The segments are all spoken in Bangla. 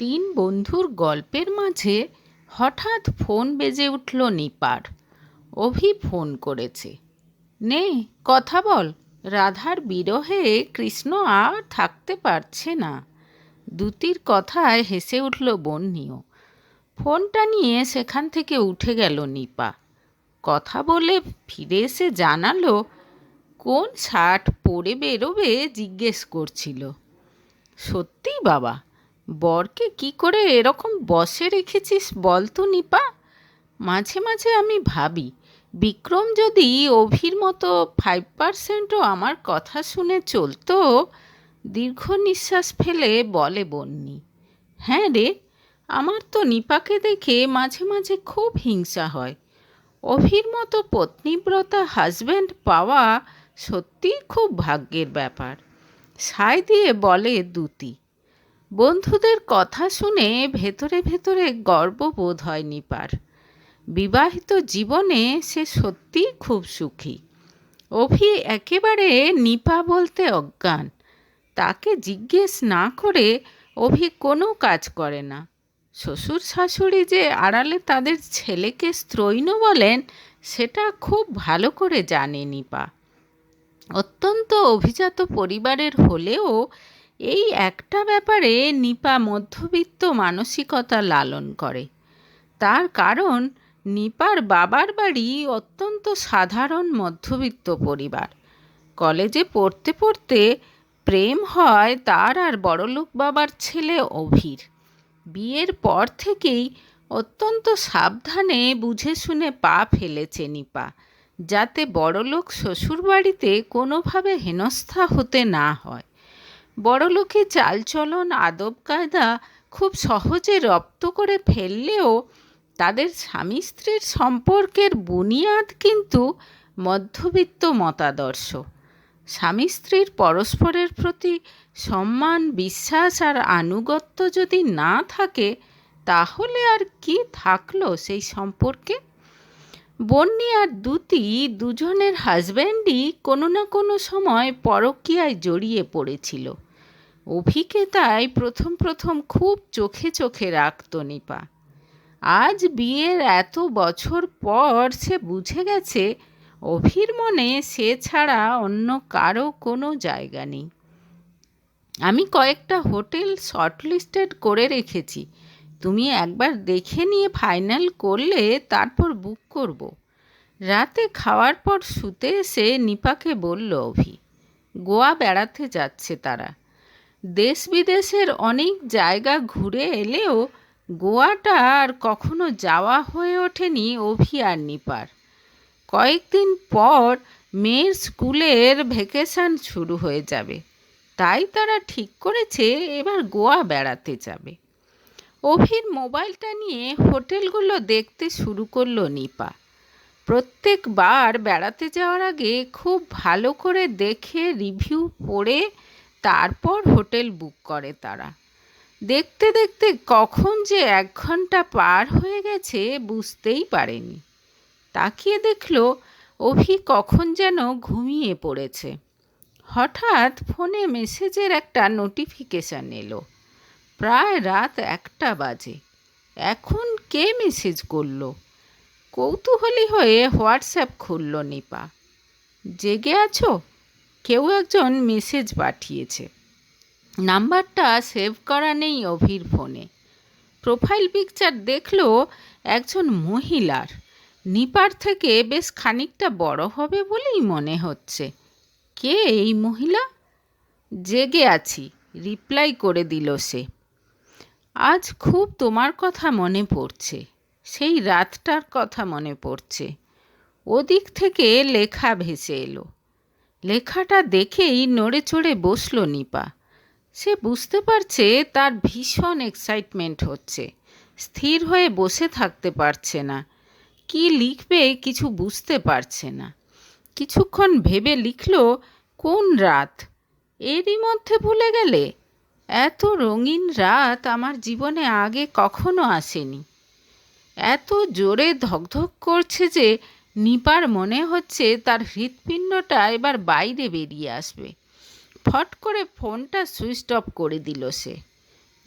তিন বন্ধুর গল্পের মাঝে হঠাৎ ফোন বেজে উঠল নিপার। অভি ফোন করেছে। নে, কথা বল। রাধার বিরহে কৃষ্ণ আর থাকতে পারছে না। দুতির কথায় হেসে উঠল বন্যিও ফোনটা নিয়ে সেখান থেকে উঠে গেল নিপা। কথা বলে ফিরে এসে জানালো, কোন শার্ট পরে বেরোবে জিজ্ঞেস করছিল। সত্যি বাবা বরকে কি করে এরকম বসে রেখেছিস বল তো, নিপা? মাঝে মাঝে আমি ভাবি, বিক্রম যদি অভির মতো ফাইভ পার্সেন্টও আমার কথা শুনে চলতো, দীর্ঘ নিঃশ্বাস ফেলে বলে বন্নি হ্যাঁ রে, আমার তো নিপাকে দেখে মাঝে মাঝে খুব হিংসা হয়। অভির মতো পত্নীব্রতা হাজব্যান্ড পাওয়া সত্যিই খুব ভাগ্যের ব্যাপার। সায় দিয়ে বলে দুতি বন্ধুদের কথা শুনে ভেতরে ভেতরে গর্ববোধ হয় নিপার। বিবাহিত জীবনে সে সত্যিই খুব সুখী। অভি একেবারে নিপা বলতে অজ্ঞান। তাকে জিজ্ঞেস না করে অভি কোনো কাজ করে না। শ্বশুর শাশুড়ি যে আড়ালে তাদের ছেলেকে স্ত্রৈণ বলেন, সেটা খুব ভালো করে জানে নিপা। অত্যন্ত অভিজাত পরিবারের হলেও এই একটা ব্যাপারে নিপা মধ্যবিত্ত মানসিকতা লালন করে। তার কারণ, নিপার বাবার বাড়ি অত্যন্ত সাধারণ মধ্যবিত্ত পরিবার। কলেজে পড়তে পড়তে প্রেম হয় তার আর বড়লোক বাবার ছেলে অভির। বিয়ের পর থেকেই অত্যন্ত সাবধানে বুঝে শুনে পা ফেলেছে নিপা, যাতে বড়লোক শ্বশুরবাড়িতে কোনোভাবে হেনস্থা হতে না হয়। বড়লোকে চালচলন, আদব কায়দা খুব সহজে রপ্ত করে ফেললেও তাদের স্বামী স্ত্রীর সম্পর্কের বুনিয়াদ কিন্তু মধ্যবিত্ত মতাদর্শ। স্বামী স্ত্রীর পরস্পরের প্রতি সম্মান, বিশ্বাস আর আনুগত্য যদি না থাকে, তাহলে আর কি থাকল সেই সম্পর্কে? বন্নি আর দুতি দুজনের হাজব্যান্ডই কোনো না কোনো সময় পরকীয়ায় জড়িয়ে পড়েছিল। অভিকে তাই প্রথম প্রথম খুব চোখে চোখে রাখত নিপা। আজ বিয়ের এত বছর পর সে বুঝে গেছে, অভির মনে সে ছাড়া অন্য কারও কোনো জায়গা নেই। আমি কয়েকটা হোটেল শর্টলিস্টেড করে রেখেছি। তুমি একবার দেখে নিয়ে ফাইনাল করলে তারপর বুক করব। রাতে খাওয়ার পর শুতে এসে নিপাকে বলল, অভি, গোয়া বেড়াতে যাচ্ছে তারা। দেশ বিদেশের অনেক জায়গা ঘুরে এলেও গোয়াটা আর কখনো যাওয়া হয়ে ওঠেনি অভি আর নিপার। কয়েকদিন পর মেয়ের স্কুলের ভ্যাকেশান শুরু হয়ে যাবে, তাই তারা ঠিক করেছে এবার গোয়া বেড়াতে যাবে। অভির মোবাইলটা নিয়ে হোটেলগুলো দেখতে শুরু করল নিপা। প্রত্যেকবার বেড়াতে যাওয়ার আগে খুব ভালো করে দেখে রিভিউ পড়ে তারপর হোটেল বুক করে তারা। দেখতে দেখতে কখন যে এক ঘণ্টা পার হয়ে গেছে বুঝতেই পারেনি। তাকিয়ে দেখল, অভি কখন যেন ঘুমিয়ে পড়েছে। হঠাৎ ফোনে মেসেজের একটা নোটিফিকেশান এলো। প্রায় রাত একটা বাজে। এখন কে মেসেজ করল? কৌতূহলী হয়ে হোয়াটসঅ্যাপ খুলল নিপা। জেগে আছো? কেউ একজন মেসেজ পাঠিয়েছে। নাম্বারটা সেভ করা নেই অভির ফোনে প্রোফাইল পিকচার দেখল একজন মহিলার। নিপার থেকে বেশ খানিকটা বড় হবে বলেই মনে হচ্ছে। কে এই মহিলা? জেগে আছি রিপ্লাই করে দিল সে। আজ খুব তোমার কথা মনে পড়ছে, সেই রাতটার কথা মনে পড়ছে। ওদিক থেকে লেখা ভেসে এলো। লেখাটা দেখেই নড়ে চড়ে বসল নিপা। সে বুঝতে পারছে তার ভীষণ এক্সাইটমেন্ট হচ্ছে। স্থির হয়ে বসে থাকতে পারছে না। কি লিখবে কিছু বুঝতে পারছে না। কিছুক্ষণ ভেবে লিখল, কোন রাত? এরই মধ্যে ভুলে গেলে? এত রঙিন রাত আমার জীবনে আগে কখনো আসেনি। এত জোরে ধকধক করছে যে নিপার মনে হচ্ছে তার হৃৎপিণ্ডটা এবার বাইরে বেরিয়ে আসবে। ফট করে ফোনটা সুইচ অফ করে দিল সে।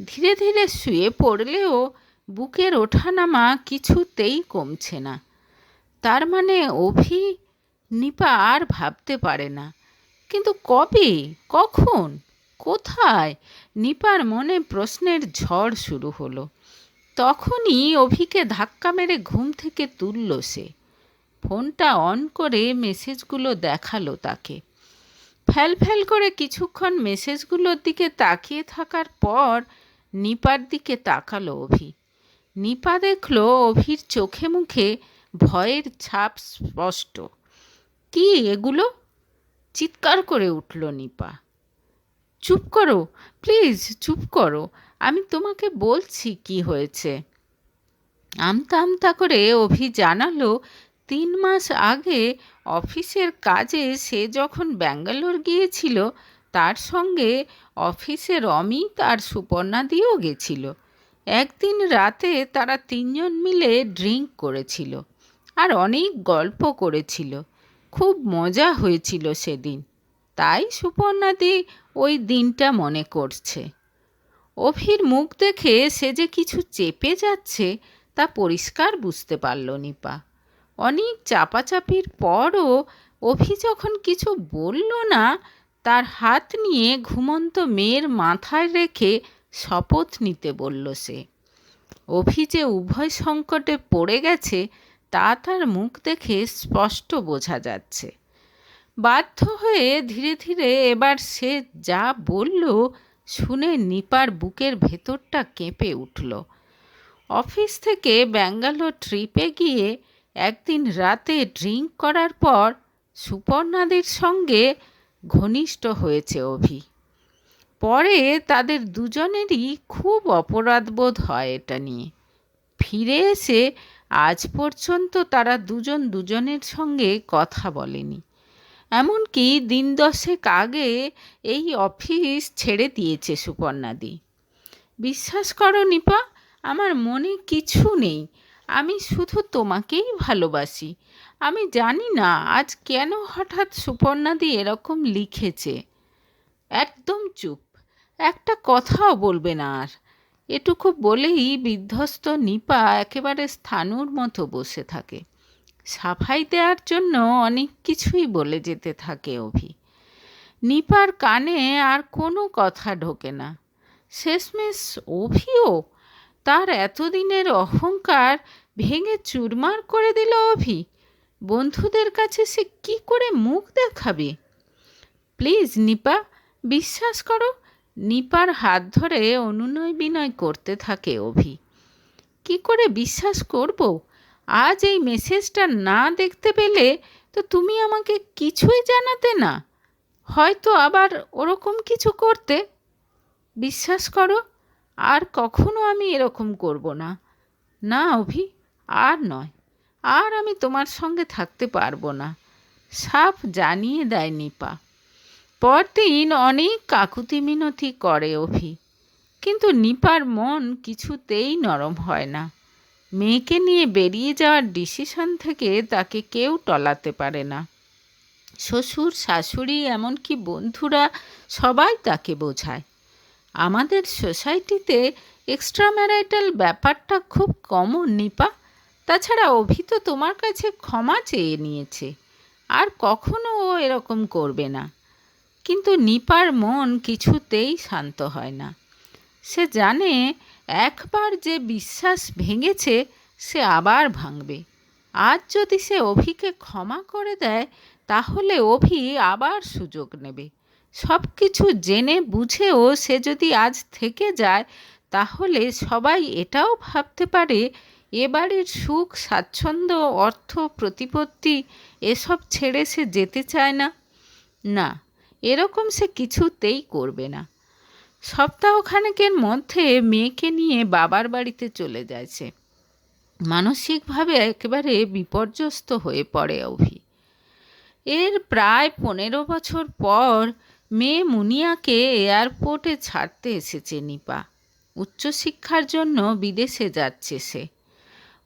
ধীরে ধীরে শুয়ে পড়লেও বুকের ওঠানামা কিছুতেই কমছে না। তার মানে অভি, নিপা আর ভাবতে পারে না। কিন্তু কবে? কখন? কোথায়? নিপার মনে প্রশ্নের ঝড় শুরু হলো। তখনই অভিকে ধাক্কা মেরে ঘুম থেকে তুলল সে। ফোনটা অন করে মেসেজগুলো দেখাল তাকে। ফ্যাল ফ্যাল করে কিছুক্ষণ মেসেজগুলোর দিকে তাকিয়ে থাকার পর নিপার দিকে তাকালো অভি। নিপা দেখল অভির চোখে মুখে ভয়ের ছাপ স্পষ্ট। কি এগুলো? চিৎকার করে উঠল নিপা। চুপ করো, প্লিজ চুপ করো, আমি তোমাকে বলছি কি হয়েছে। আমতা আমতা করে অভি জানালো তিন মাস আগে অফিসের কাজে সে যখন ব্যাঙ্গালোর গিয়েছিল, তার সঙ্গে অফিসের অমিত আর সুপর্ণাদিও গেছিল। একদিন রাতে তারা তিনজন মিলে ড্রিঙ্ক করেছিল আর অনেক গল্প করেছিল। খুব মজা হয়েছিল সেদিন। তাই সুপর্ণাদি ওই দিনটা মনে করছে। অভির মুখ দেখে সে যে কিছু চেপে যাচ্ছে তা পরিষ্কার বুঝতে পারল নিপা। অনেক চাপাচাপির পরও অভি যখন কিছু বলল না, তার হাত নিয়ে ঘুমন্ত মেয়ের মাথায় রেখে শপথ নিতে বলল সে। অভি যে উভয় সংকটে পড়ে গেছে, তা তার মুখ দেখে স্পষ্ট বোঝা যাচ্ছে। বাধ্য হয়ে ধীরে ধীরে এবার সে যা বলল, শুনে নিপার বুকের ভেতরটা কেঁপে উঠল। অফিস থেকে ব্যাঙ্গালোর ট্রিপে গিয়ে একদিন রাতে ড্রিঙ্ক করার পর সুপর্ণাদের সঙ্গে ঘনিষ্ঠ হয়েছে অভি। পরে তাদের দুজনেরই খুব অপরাধবোধ হয় এটা নিয়ে। ফিরে এসে আজ পর্যন্ত তারা দুজন দুজনের সঙ্গে কথা বলেনি। এমনকি দিন দশেক আগে এই অফিস ছেড়ে দিয়েছে সুপর্ণাদি। বিশ্বাস করো নিপা, আমার মনে কিছু নেই। আমি শুধু তোমাকেই ভালোবাসি। আমি জানি না আজ কেন হঠাৎ সুপর্ণাদি এরকম লিখেছে। একদম চুপ। একটা কথাও বলবে না আর। এটুকু বলেই বিধ্বস্ত নিপা একেবারে স্থানুর মতো বসে থাকে। সাফাই দেওয়ার জন্য অনেক কিছুই বলে যেতে থাকে অভি। নিপার কানে আর কোনো কথা ঢোকে না। শেষমেশ অভিও তার এতদিনের অহংকার ভেঙে চুরমার করে দিল অভি। বন্ধুদের কাছে সে কি করে মুখ দেখাবে? প্লিজ, নিপা, বিশ্বাস করো, নিপার হাত ধরে অনুনয় বিনয় করতে থাকে অভি। কি করে বিশ্বাস করব? আজ এই মেসেজটা না দেখতে পেলে তো তুমি আমাকে কিছুই জানাতে না। হয়তো আবার ওরকম কিছু করতে। বিশ্বাস করো আর কখনো আমি এরকম করব না। না, অভি, আর নয়। আর আমি তোমার সঙ্গে থাকতে পারব না। সাপ জানিয়ে দেয় নিপা। পরদিন অনেক কাকুতি মিনতি করে অভি। কিন্তু নিপার মন কিছুতেই নরম হয় না। মেয়েকে নিয়ে বেরিয়ে যাওয়ার ডিসিশন থেকে তাকে কেউ টলাতে পারে না। শ্বশুর, শাশুড়ি, এমনকি বন্ধুরা সবাই তাকে বোঝায়। আমাদের সোসাইটিতে এক্সট্রা ম্যারাইটাল ব্যাপারটা খুব কমন, নিপা। তাছাড়া অভি তো তোমার কাছে ক্ষমা চেয়ে নিয়েছে, আর কখনো ও এরকম করবে না। কিন্তু নিপার মন কিছুতেই শান্ত হয় না। সে জানে একবার যে বিশ্বাস ভেঙেছে, সে আবার ভাঙবে। আজ যদি সে অভিকে ক্ষমা করে দেয়, তাহলে অভি আবার সুযোগ নেবে। সব কিছু জেনে বুঝেও সে যদি আজ থেকে যায়, তাহলে সবাই এটাও ভাবতে পারে, এবারের সুখ, স্বাচ্ছন্দ্য, অর্থ, প্রতিপত্তি এসব ছেড়ে সে যেতে চায় না। না, এরকম সে কিছুতেই করবে না। সপ্তাহখানেকের মধ্যে মেয়েকে নিয়ে বাবার বাড়িতে চলে যাচ্ছে মানসিকভাবে একেবারে বিপর্যস্ত হয়ে পড়ে অভি। এর প্রায় পনেরো বছর পর মেয়ে মুনিয়াকে এয়ারপোর্টে ছাড়তে এসেছে নিপা। উচ্চশিক্ষার জন্য বিদেশে যাচ্ছে সে।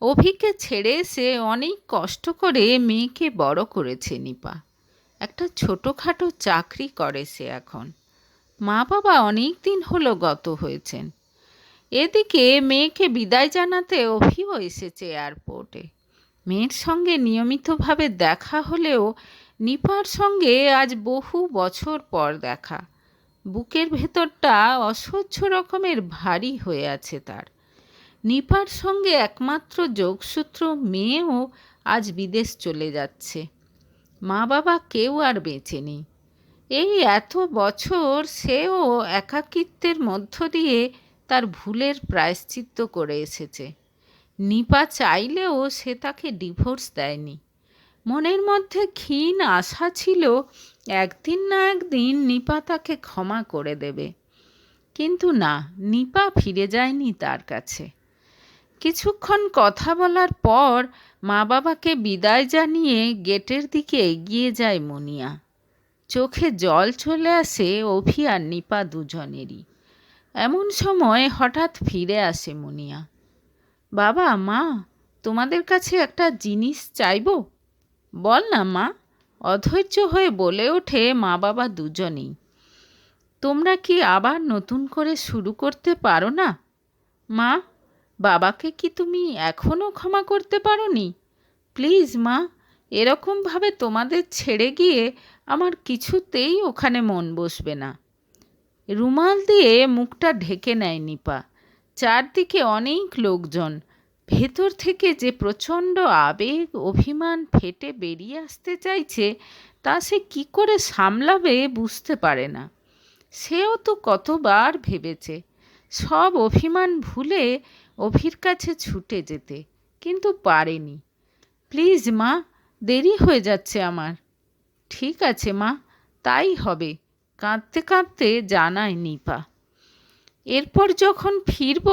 অভিকে ছেড়ে এসে অনেক কষ্ট করে মেয়েকে বড় করেছে নিপা। একটা ছোটোখাটো চাকরি করে সে এখন। মা বাবা অনেক দিন হলো গত হয়েছেন। এদিকে মেয়েকে বিদায় জানাতে অভিও এসেছে এয়ারপোর্টে। মেয়ের সঙ্গে নিয়মিতভাবে দেখা হলেও নিপার সঙ্গে আজ বহু বছর পর দেখা। বুকের ভেতরটা অসহ্য রকমের ভারী হয়ে আছে তার। নিপার সঙ্গে একমাত্র যোগসূত্র মেয়েও আজ বিদেশ চলে যাচ্ছে। মা বাবা কেউ আর বেঁচে নেই। এই এত বছর সেও একাকিত্বের মধ্য দিয়ে তার ভুলের প্রায়শ্চিত্ত করে এসেছে। নিপা চাইলেও সে তাকে ডিভোর্স দেয়নি। মনের মধ্যে ক্ষীণ আশা ছিল, একদিন না একদিন নিপা তাকে ক্ষমা করে দেবে। কিন্তু না, নিপা ফিরে যায়নি তার কাছে। কিছুক্ষণ কথা বলার পর মা বাবাকে বিদায় জানিয়ে গেটের দিকে এগিয়ে যায় মুনিয়া। চোখে জল চলে আসে অভি আর নিপা দুজনেরই। এমন সময় হঠাৎ ফিরে আসে মুনিয়া। বাবা, মা, তোমাদের কাছে একটা জিনিস চাইব? বল না, মা। অধৈর্য হয়ে বলে ওঠে মা বাবা দুজনেই। তোমরা কি আবার নতুন করে শুরু করতে পারো না? মা, বাবাকে কি তুমি এখনও ক্ষমা করতে পারো নি প্লিজ, মা এরকমভাবে তোমাদের ছেড়ে গিয়ে আমার কিছুতেই ওখানে মন বসবে না। রুমাল দিয়ে মুখটা ঢেকে নেয় নিপা। চারদিকে অনেক লোকজন। ভেতর থেকে যে প্রচণ্ড আবেগ, অভিমান ফেটে বেরিয়ে আসতে চাইছে, তা সে কী করে সামলাবে বুঝতে পারে না। সেও তো কতবার ভেবেছে, সব অভিমান ভুলে অভির কাছে ছুটে যেতে, কিন্তু পারেনি। প্লিজ মা, দেরি হয়ে যাচ্ছে আমার। ঠিক আছে মা, তাই হবে, কাঁদতে কাঁদতে জানায় নিপা। এরপর যখন ফিরব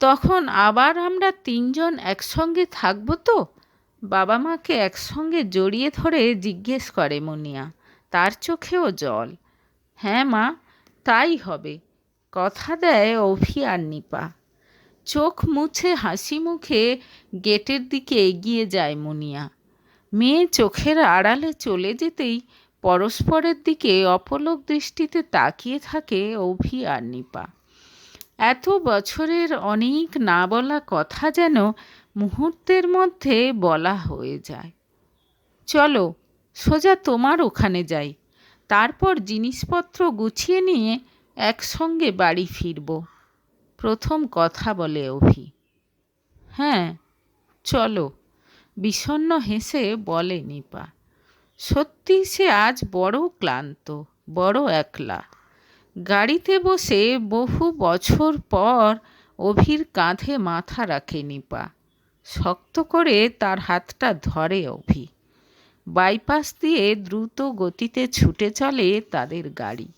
তখন আবার আমরা তিনজন একসঙ্গে থাকব তো? বাবা মাকে একসঙ্গে জড়িয়ে ধরে জিজ্ঞেস করে মুনিয়া, তার চোখেও জল। হ্যাঁ মা, তাই হবে, কথা দেয় অভি আর নিপা। চোখ মুছে হাসি মুখে গেটের দিকে এগিয়ে যায় মুনিয়া। মেয়ে চোখের আড়ালে চলে যেতেই পরস্পরের দিকে অপলক দৃষ্টিতে তাকিয়ে থাকে অভি আর নিপা। এত বছরের অনেক না বলা কথা যেন মুহূর্তের মধ্যে বলা হয়ে যায়। চলো, সোজা তোমার ওখানে যাই। তারপর জিনিসপত্র গুছিয়ে নিয়ে একসঙ্গে বাড়ি ফিরব। প্রথম কথা বলে অভি। হ্যাঁ চলো বিষণ্ন হেসে বলে নিপা। সত্যি সে আজ বড় ক্লান্ত, বড় একলা। গাড়িতে বসে বহু বছর পর অভির কাঁধে মাথা রাখে নিপা। শক্ত করে তার হাতটা ধরে অভি। বাইপাস দিয়ে দ্রুত গতিতে ছুটে চলে তাদের গাড়ি।